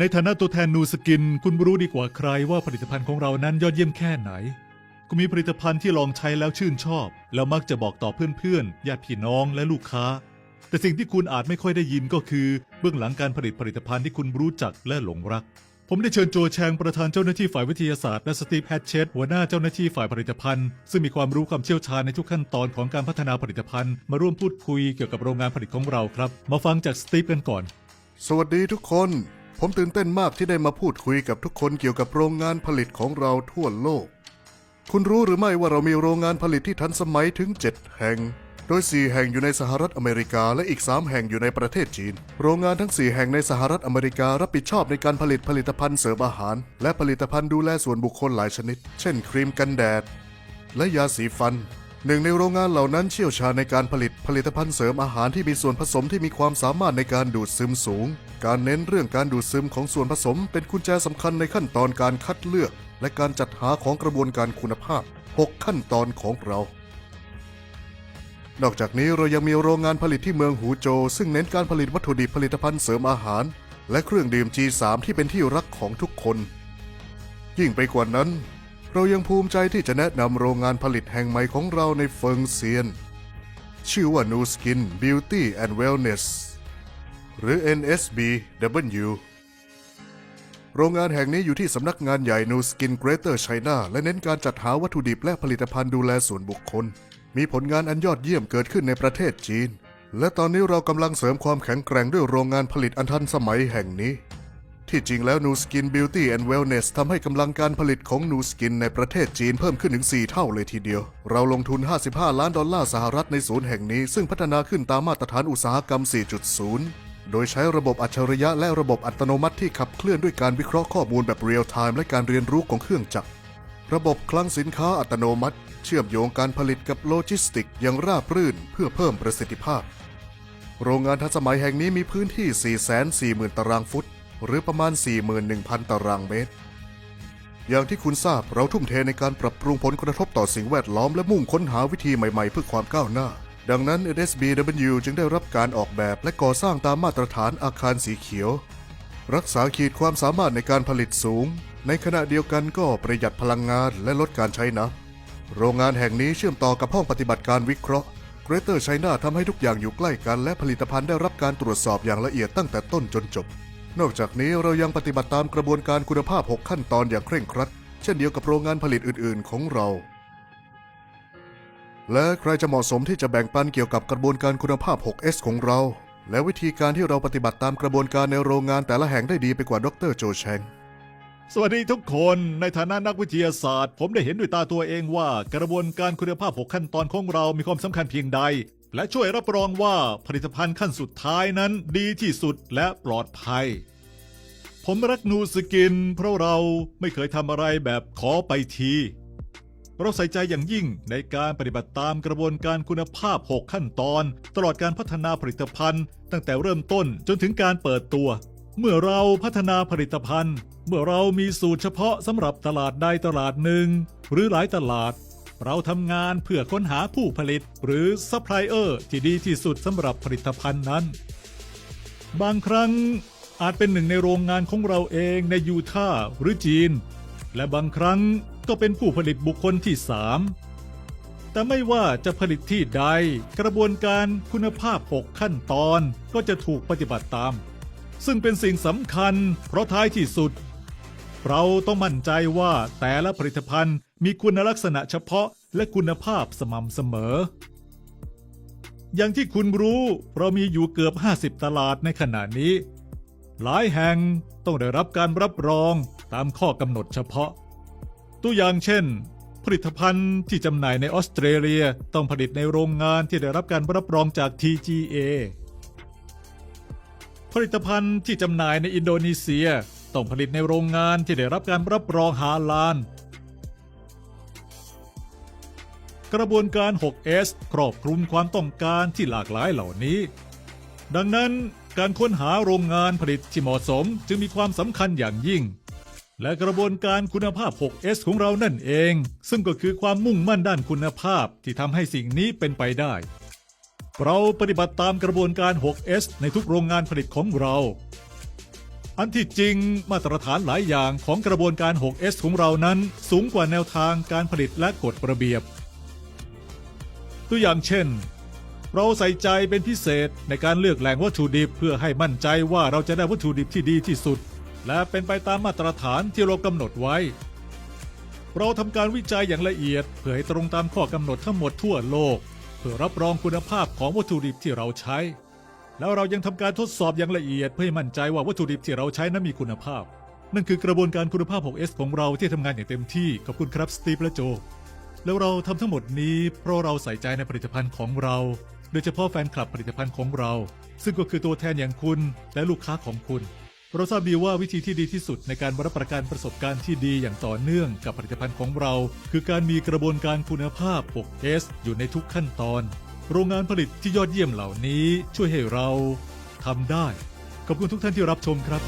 ในฐานะตัวแทนนูสกิน คุณรู้ดีกว่าใครว่าผลิตภัณฑ์ของเรานั้นยอดเยี่ยมแค่ไหน คุณมีผลิตภัณฑ์ที่ลองใช้แล้วชื่นชอบ แล้วมักจะบอกต่อเพื่อนๆญาติพี่น้องและลูกค้า แต่สิ่งที่คุณอาจไม่ค่อยได้ยินก็คือเบื้องหลังการผลิตผลิตภัณฑ์ที่คุณรู้จักและหลงรัก ผมได้เชิญโจแชงประธานเจ้าหน้าที่ฝ่ายวิทยาศาสตร์และสตีฟแฮตเชตหัวหน้าเจ้าหน้าที่ฝ่ายผลิตภัณฑ์ ซึ่งมีความรู้ความเชี่ยวชาญในทุกขั้นตอนของการพัฒนาผลิตภัณฑ์ มาร่วมพูดคุยเกี่ยวกับโรงงานผลิตของเราครับ มาฟังจากสตีฟกันก่อน สวัสดีทุกคน ผมตื่นเต้นมากที่ได้มาพูดคุยกับทุกคนเกี่ยวกับโรงงานผลิตของเราทั่วโลก คุณรู้หรือไม่ว่าเรามีโรงงานผลิตที่ทันสมัยถึง 7 แห่ง โดย 4 แห่งอยู่ในสหรัฐอเมริกาและอีก 3 แห่งอยู่ในประเทศจีน โรงงานทั้ง 4 แห่งในสหรัฐอเมริการับผิดชอบในการผลิตผลิตภัณฑ์เสริมอาหาร และผลิตภัณฑ์ดูแลส่วนบุคคลหลายชนิด เช่น ครีมกันแดด และยาสีฟัน หนึ่งในโรงงานเหล่านั้นเชี่ยวชาญในการผลิตผลิตภัณฑ์เสริมอาหารที่มีส่วนผสมที่มีความสามารถในการดูดซึมสูง การเน้นเรื่องการดูดซึมของส่วนผสม เป็นกุญแจสำคัญในขั้นตอนการคัดเลือก และการจัดหาของกระบวนการคุณภาพ 6 ขั้นตอนของเรา นอกจากนี้เรายังมีโรงงานผลิตที่เมืองหูโจ ซึ่งเน้นการผลิตวัตถุดิบผลิตภัณฑ์เสริมอาหาร และเครื่องดื่ม G3 ที่เป็นที่รักของทุกคน ยิ่งไปกว่านั้น เรายังภูมิใจที่จะแนะนำโรงงานผลิตแห่งใหม่ของเราในเฟิงเซียน ชื่อว่า New Skin Beauty and Wellness หรือ NSBW โรงงานแห่งนี้อยู่ที่สำนักงานใหญ่ New Skin Greater China และเน้นการจัดหาวัตถุดิบและผลิตภัณฑ์ดูแลส่วนบุคคล มีผลงานอันยอดเยี่ยมเกิดขึ้นในประเทศจีน และตอนนี้เรากำลังเสริมความแข็งแกร่งด้วยโรงงานผลิตอันทันสมัยแห่งนี้ ที่จริงแล้ว New Skin Beauty and Wellness ทำให้กำลังการผลิตของ New Skin ในประเทศจีนเพิ่มขึ้นถึง 4 เท่าเลยทีเดียว เราลงทุน 55 ล้านดอลลาร์สหรัฐในศูนย์แห่งนี้ ซึ่งพัฒนาขึ้นตามมาตรฐานอุตสาหกรรม 4.0 โดยใช้ระบบอัจฉริยะและระบบอัตโนมัติที่ขับเคลื่อนด้วยการวิเคราะห์ข้อมูลแบบเรียลไทม์และการเรียนรู้ของเครื่องจักร ระบบคลังสินค้าอัตโนมัติ เชื่อมโยงการผลิตกับโลจิสติกอย่างราบรื่น เพื่อเพิ่มประสิทธิภาพ โรงงานทันสมัยแห่งนี้มีพื้นที่ 440,000 ตารางฟุต หรือประมาณ 41,000 ตารางเมตร อย่างที่คุณทราบเราทุ่มเทในการปรับปรุงผลกระทบต่อสิ่งแวดล้อมและมุ่งค้นหาวิธีใหม่ๆ เพื่อความก้าวหน้า ดังนั้น NSBW จึงได้รับการออกแบบและก่อสร้างตามมาตรฐานอาคารสีเขียว รักษาขีดความสามารถในการผลิตสูง ในขณะเดียวกันก็ประหยัดพลังงานและลดการใช้น้ำโรงงานแห่งนี้เชื่อมต่อกับห้องปฏิบัติการวิเคราะห์ Greater China ทำให้ทุกอย่างอยู่ใกล้กันและผลิตภัณฑ์ได้รับการตรวจสอบอย่างละเอียดตั้งแต่ต้นจนจบ นอกจากนี้เรายังปฏิบัติตามกระบวนการคุณภาพ 6 ขั้นตอนอย่างเคร่งครัด เช่นเดียวกับโรงงานผลิตอื่น ๆ ของเรา และใครจะเหมาะสมที่จะแบ่งปันเกี่ยวกับกระบวนการคุณภาพ 6S ของเรา และวิธีการที่เราปฏิบัติตามกระบวนการในโรงงานแต่ละแห่งได้ดีไปกว่าดรโจแชงสวัสดีทุกคนในฐานะนักวิทยาศาสตร์ ผมได้เห็นด้วยตาตัวเองว่า กระบวนการคุณภาพ 6 ขั้นตอนของเรามีความสำคัญเพียงใด และช่วยรับรองว่าผลิตภัณฑ์ขั้นสุดท้ายนั้นดีที่สุดและปลอดภัย ผมรักนูสกิน เพราะเราไม่เคยทำอะไรแบบขอไปที เราใส่ใจอย่างยิ่งในการปฏิบัติตามกระบวนการคุณภาพ 6 ขั้นตอน ตลอดการพัฒนาผลิตภัณฑ์ ตั้งแต่เริ่มต้นจนถึงการเปิดตัว เมื่อเราพัฒนาผลิตภัณฑ์ เมื่อเรามีสูตรเฉพาะสำหรับตลาดใดตลาดหนึ่ง หรือหลายตลาด เราทำงานเพื่อค้นหาผู้ผลิต หรือซัพพลายเออร์ที่ดีที่สุดสำหรับผลิตภัณฑ์นั้น บางครั้งอาจเป็นหนึ่งในโรงงานของเราเองในยูทาห์หรือจีน และบางครั้งก็เป็นผู้ผลิตบุคคลที่สามแต่ไม่ว่าจะผลิตที่ใด กระบวนการคุณภาพ 6 ขั้นตอนก็จะถูกปฏิบัติตาม ซึ่งเป็นสิ่งสำคัญ เพราะท้ายที่สุด เราต้องมั่นใจว่าแต่ละผลิตภัณฑ์ มีคุณลักษณะเฉพาะและคุณภาพสม่ำเสมอ อย่างที่คุณรู้เรามีอยู่เกือบ 50 ตลาดในขณะนี้ หลายแห่งต้องได้รับการรับรองตามข้อกำหนดเฉพาะ ตัวอย่างเช่น ผลิตภัณฑ์ที่จำหน่ายในออสเตรเลียต้องผลิตในโรงงานที่ได้รับการรับรองจาก TGA ผลิตภัณฑ์ที่จำหน่ายในอินโดนีเซียต้องผลิตในโรงงานที่ได้รับการรับรองฮาลาล กระบวนการ 6S ครอบคลุมความต้องการที่หลากหลายเหล่านี้ ดังนั้นการค้นหาโรงงานผลิตที่เหมาะสมจึงมีความสำคัญอย่างยิ่ง และกระบวนการคุณภาพ 6S ของเรานั่นเอง ซึ่งก็คือความมุ่งมั่นด้านคุณภาพที่ทำให้สิ่งนี้เป็นไปได้ เราปฏิบัติตามกระบวนการ 6S ในทุกโรงงานผลิตของเรา อันที่จริงมาตรฐานหลายอย่างของกระบวนการ 6S ของเรานั้น สูงกว่าแนวทางการผลิตและกฎระเบียบ ตัวอย่างเช่น เราใส่ใจเป็นพิเศษในการเลือกแหล่งวัตถุดิบเพื่อให้มั่นใจว่าเราจะได้วัตถุดิบที่ดีที่สุด และเป็นไปตามมาตรฐานที่เรากำหนดไว้ เราทำการวิจัยอย่างละเอียด เพื่อให้ตรงตามข้อกำหนดทั้งหมดทั่วโลก เพื่อรับรองคุณภาพของวัตถุดิบที่เราใช้ แล้วเรายังทำการทดสอบอย่างละเอียด เพื่อให้มั่นใจว่าวัตถุดิบที่เราใช้นั้นมีคุณภาพ นั่นคือกระบวนการคุณภาพ 6S ของเราที่ทำงานอย่างเต็มที่ขอบคุณครับสตีฟและโจ แล้วเราทำทั้งหมดนี้เพราะเราใส่ใจในผลิตภัณฑ์ของเรา โดยเฉพาะแฟนคลับผลิตภัณฑ์ของเรา ซึ่งก็คือตัวแทนอย่างคุณและลูกค้าของคุณ เราทราบดีว่าวิธีที่ดีที่สุดในการรับประกันประสบการณ์ที่ดีอย่างต่อเนื่องกับผลิตภัณฑ์ของเรา คือการมีกระบวนการคุณภาพ 6S อยู่ในทุกขั้นตอน โรงงานผลิตที่ยอดเยี่ยมเหล่านี้ช่วยให้เราทำได้ ขอบคุณทุกท่านที่รับชมครับ